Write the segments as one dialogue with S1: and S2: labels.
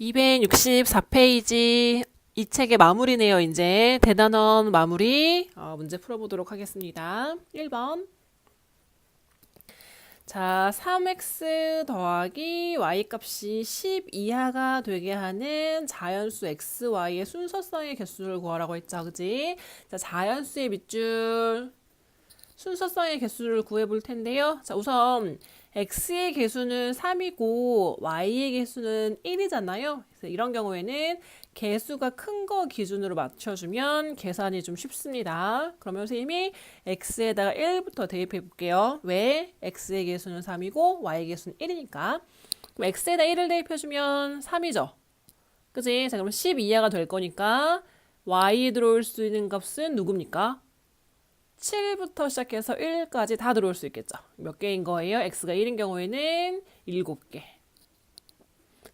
S1: 264페이지 이 책의 마무리네요. 이제 대단원 마무리 어, 문제 풀어보도록 하겠습니다. 1번 자, 3x 더하기 y 값이 10 이하가 되게 하는 자연수 x, y의 순서성의 개수를 구하라고 했죠. 그지? 자, 자연수의 밑줄 순서성의 개수를 구해 볼 텐데요. 자, 우선 x의 개수는 3이고 y의 개수는 1이잖아요. 그래서 이런 경우에는 개수가 큰 거 기준으로 맞춰주면 계산이 좀 쉽습니다. 그러면 선생님이 x에다가 1부터 대입해 볼게요. 왜? x의 개수는 3이고 y의 개수는 1이니까. 그럼 x에다 1을 대입해주면 3이죠. 그지? 자, 그럼 10 이하가 될 거니까 y에 들어올 수 있는 값은 누굽니까? 7부터 시작해서 1까지 다 들어올 수 있겠죠. 몇 개인 거예요? x가 1인 경우에는 7개.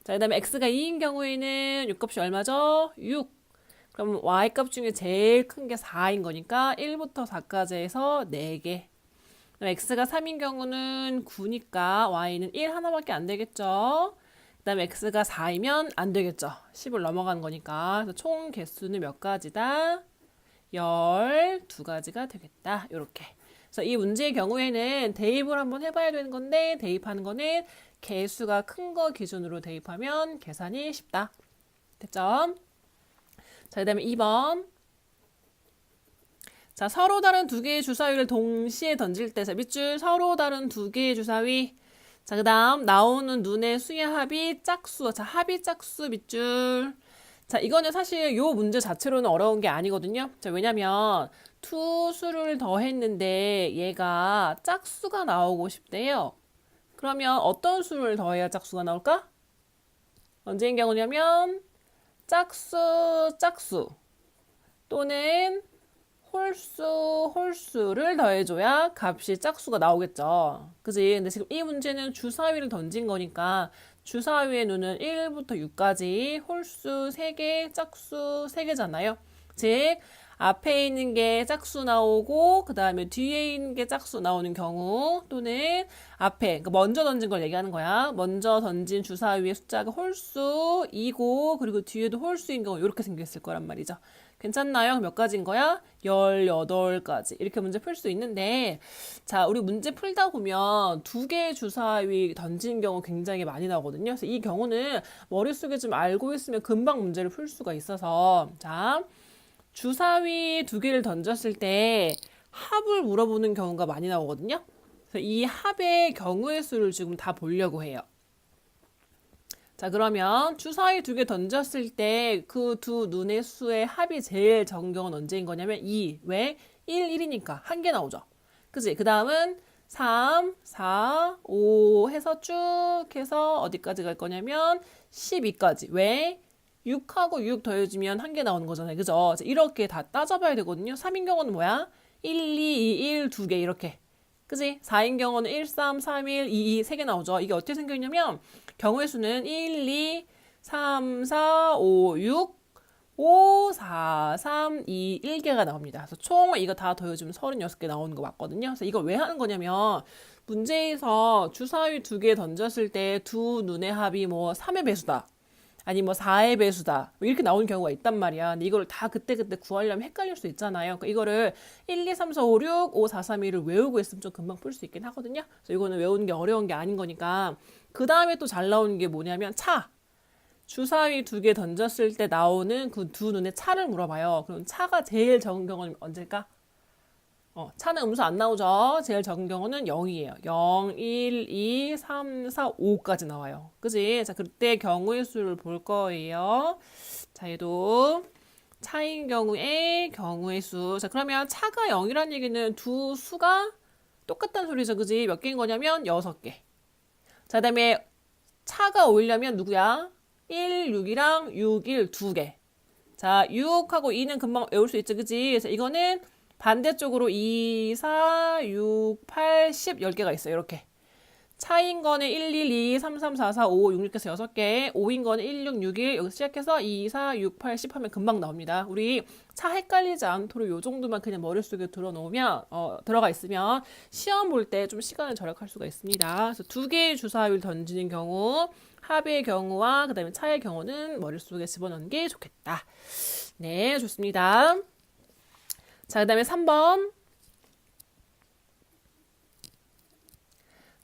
S1: 자, 그 다음에 x가 2인 경우에는 6값이 얼마죠? 6. 그럼 y값 중에 제일 큰 게 4인 거니까 1부터 4까지 해서 4개. 그럼 x가 3인 경우는 9니까 y는 1 하나밖에 안 되겠죠. 그 다음에 x가 4이면 안 되겠죠. 10을 넘어간 거니까. 그래서 총 개수는 몇 가지다? 12가지가 되겠다. 이렇게. 그래서 이 문제의 경우에는 대입을 한번 해봐야 되는 건데 대입하는 거는 개수가 큰 거 기준으로 대입하면 계산이 쉽다. 됐죠? 자, 그 다음에 2번. 자, 서로 다른 두 개의 주사위를 동시에 던질 때, 자, 밑줄 서로 다른 두 개의 주사위. 자, 그 다음 나오는 눈의 수의 합이 짝수. 자, 합이 짝수 밑줄. 자, 이거는 사실 요 문제 자체로는 어려운 게 아니거든요. 자, 왜냐면 투수를 더했는데 얘가 짝수가 나오고 싶대요. 그러면 어떤 수를 더해야 짝수가 나올까? 언제인 경우냐면 짝수, 짝수 또는 홀수, 홀수를 더해줘야 값이 짝수가 나오겠죠. 그지? 근데 지금 이 문제는 주사위를 던진 거니까 주사위의 눈은 1부터 6까지 홀수 3개, 짝수 3개잖아요. 즉, 앞에 있는 게 짝수 나오고 그 다음에 뒤에 있는 게 짝수 나오는 경우 또는 앞에 그러니까 먼저 던진 걸 얘기하는 거야. 먼저 던진 주사 위의 숫자가 홀수이고 그리고 뒤에도 홀수인 경우 이렇게 생겼을 거란 말이죠. 괜찮나요? 몇 가지인 거야? 18가지. 이렇게 문제 풀 수 있는데, 자, 우리 문제 풀다 보면 두 개의 주사위 던지는 경우 굉장히 많이 나오거든요. 그래서 이 경우는 머릿속에 좀 알고 있으면 금방 문제를 풀 수가 있어서, 자, 주사위 두 개를 던졌을 때 합을 물어보는 경우가 많이 나오거든요. 그래서 이 합의 경우의 수를 지금 다 보려고 해요. 자, 그러면 주사위 두 개 던졌을 때 그 두 눈의 수의 합이 제일 경우는 언제인 거냐면 2. 왜? 1, 1이니까 한 개 나오죠. 그지? 그 다음은 3, 4, 5 해서 쭉 해서 어디까지 갈 거냐면 12까지. 왜? 6하고 6 더해주면 한 개 나오는 거잖아요. 그죠? 이렇게 다 따져봐야 되거든요. 3인 경우는 뭐야? 1, 2, 2, 1, 두개 이렇게. 그지? 4인 경우는 1, 3, 3, 1, 2, 2, 세개 나오죠. 이게 어떻게 생겼냐면 경우의 수는 1, 2, 3, 4, 5, 6, 5, 4, 3, 2, 1개가 나옵니다. 그래서 총 이거 다 더해주면 36개 나오는 거 맞거든요. 그래서 이걸 왜 하는 거냐면 문제에서 주사위 두 개 던졌을 때 두 눈의 합이 뭐 3의 배수다. 아니 뭐 4의 배수다. 뭐 이렇게 나오는 경우가 있단 말이야. 근데 이걸 다 그때그때 구하려면 헷갈릴 수 있잖아요. 그러니까 이거를 1, 2, 3, 4, 5, 6, 5, 4, 3, 2를 외우고 있으면 좀 금방 풀 수 있긴 하거든요. 그래서 이거는 외우는 게 어려운 게 아닌 거니까. 그 다음에 또 잘 나오는 게 뭐냐면 차. 주사위 두 개 던졌을 때 나오는 그 두 눈의 차를 물어봐요. 그럼 차가 제일 적은 경우는 언제일까? 어, 차는 음수 안 나오죠. 제일 적은 경우는 0이에요. 0, 1, 2, 3, 4, 5까지 나와요. 그지? 자, 그때 경우의 수를 볼 거예요. 자, 얘도 차인 경우에 경우의 수. 자, 그러면 차가 0이란 얘기는 두 수가 똑같다는 소리죠. 그지? 몇 개인 거냐면 6개. 자, 그 다음에 차가 오려면 누구야? 1, 6이랑 6, 1, 두 개. 자, 6하고 2는 금방 외울 수 있죠. 그지? 그래서 이거는 반대쪽으로 2, 4, 6, 8, 10, 10개가 있어요. 이렇게. 차인 거는 1, 1, 2, 3, 3, 4, 4, 5, 6, 6 해서 6개, 5인 거는 1, 6, 6, 1 여기서 시작해서 2, 4, 6, 8, 10 하면 금방 나옵니다. 우리 차 헷갈리지 않도록 요 정도만 그냥 머릿속에 들어놓으면 어, 들어가 있으면 시험 볼 때 좀 시간을 절약할 수가 있습니다. 그래서 두 개의 주사위를 던지는 경우 합의 경우와 그 다음에 차의 경우는 머릿속에 집어넣는 게 좋겠다. 네, 좋습니다. 자, 그 다음에 3번.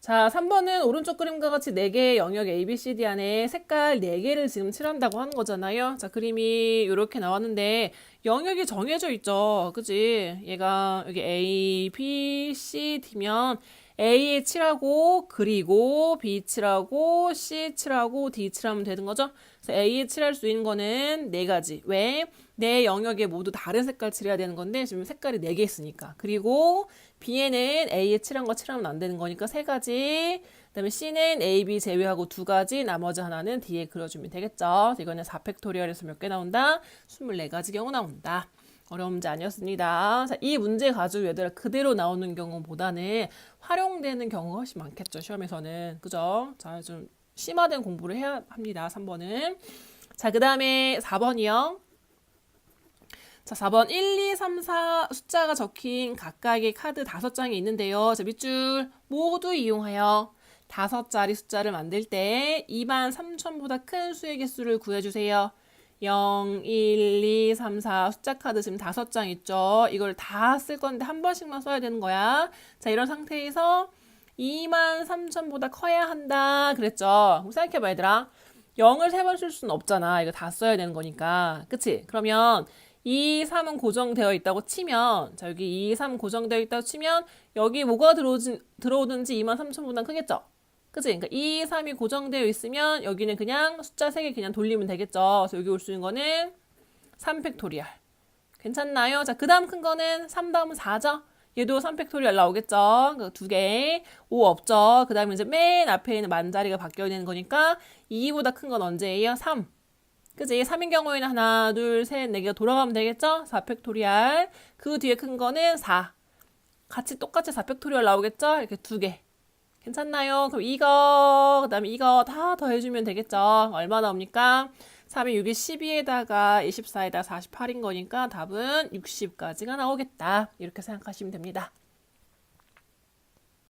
S1: 자, 3번은 오른쪽 그림과 같이 4개의 영역 A, B, C, D 안에 색깔 4개를 지금 칠한다고 하는 거잖아요. 자, 그림이 이렇게 나왔는데 영역이 정해져 있죠. 그지? 얘가 여기 A, B, C, D면 A에 칠하고 그리고 B 칠하고 C 칠하고 D 칠하면 되는 거죠. 그래서 A에 칠할 수 있는 거는 네 가지. 왜? 내 영역에 모두 다른 색깔 칠해야 되는 건데 지금 색깔이 네 개 있으니까. 그리고 B에는 A에 칠한 거 칠하면 안 되는 거니까 세 가지. 그다음에 C는 A, B 제외하고 두 가지. 나머지 하나는 D에 그려주면 되겠죠. 이거는 4팩토리얼에서 몇 개 나온다? 24가지 경우 나온다. 어려운 문제 아니었습니다. 자, 이 문제 가지고 얘들아 그대로 나오는 경우보다는 활용되는 경우가 훨씬 많겠죠. 시험에서는. 그죠? 자, 좀 심화된 공부를 해야 합니다. 3번은. 자, 그 다음에 4번이요. 자, 4번 1, 2, 3, 4 숫자가 적힌 각각의 카드 5장이 있는데요. 자, 밑줄 모두 이용하여 다섯 자리 숫자를 만들 때 2만 3천보다 큰 수의 개수를 구해주세요. 0, 1, 2, 3, 4 숫자 카드 지금 다섯 장 있죠. 이걸 다 쓸 건데 한 번씩만 써야 되는 거야. 자, 이런 상태에서 2만 3천보다 커야 한다. 그랬죠. 그럼 생각해봐, 얘들아. 0을 세 번 쓸 수는 없잖아. 이거 다 써야 되는 거니까. 그치? 그러면 2, 3은 고정되어 있다고 치면, 자, 여기 2, 3 고정되어 있다고 치면, 여기 뭐가 들어오지, 들어오든지 2만 3천보다 크겠죠? 그치? 그러니까 2, 3이 고정되어 있으면 여기는 그냥 숫자 3개 그냥 돌리면 되겠죠. 그래서 여기 올 수 있는 거는 3팩토리얼. 괜찮나요? 자, 그 다음 큰 거는 3 다음은 4죠? 얘도 3팩토리얼 나오겠죠? 그 두 개. 5 없죠? 그 다음에 이제 맨 앞에 있는 만자리가 바뀌어야 되는 거니까 2보다 큰 건 언제예요? 3. 그치? 3인 경우에는 하나, 둘, 셋, 네 개가 돌아가면 되겠죠? 4팩토리얼. 그 뒤에 큰 거는 4. 같이 똑같이 4팩토리얼 나오겠죠? 이렇게 두 개. 괜찮나요? 그럼 이거, 그 다음에 이거 다 더해주면 되겠죠? 얼마 나옵니까? 3이 6이 12에다가 24에다가 48인 거니까 답은 60까지가 나오겠다. 이렇게 생각하시면 됩니다.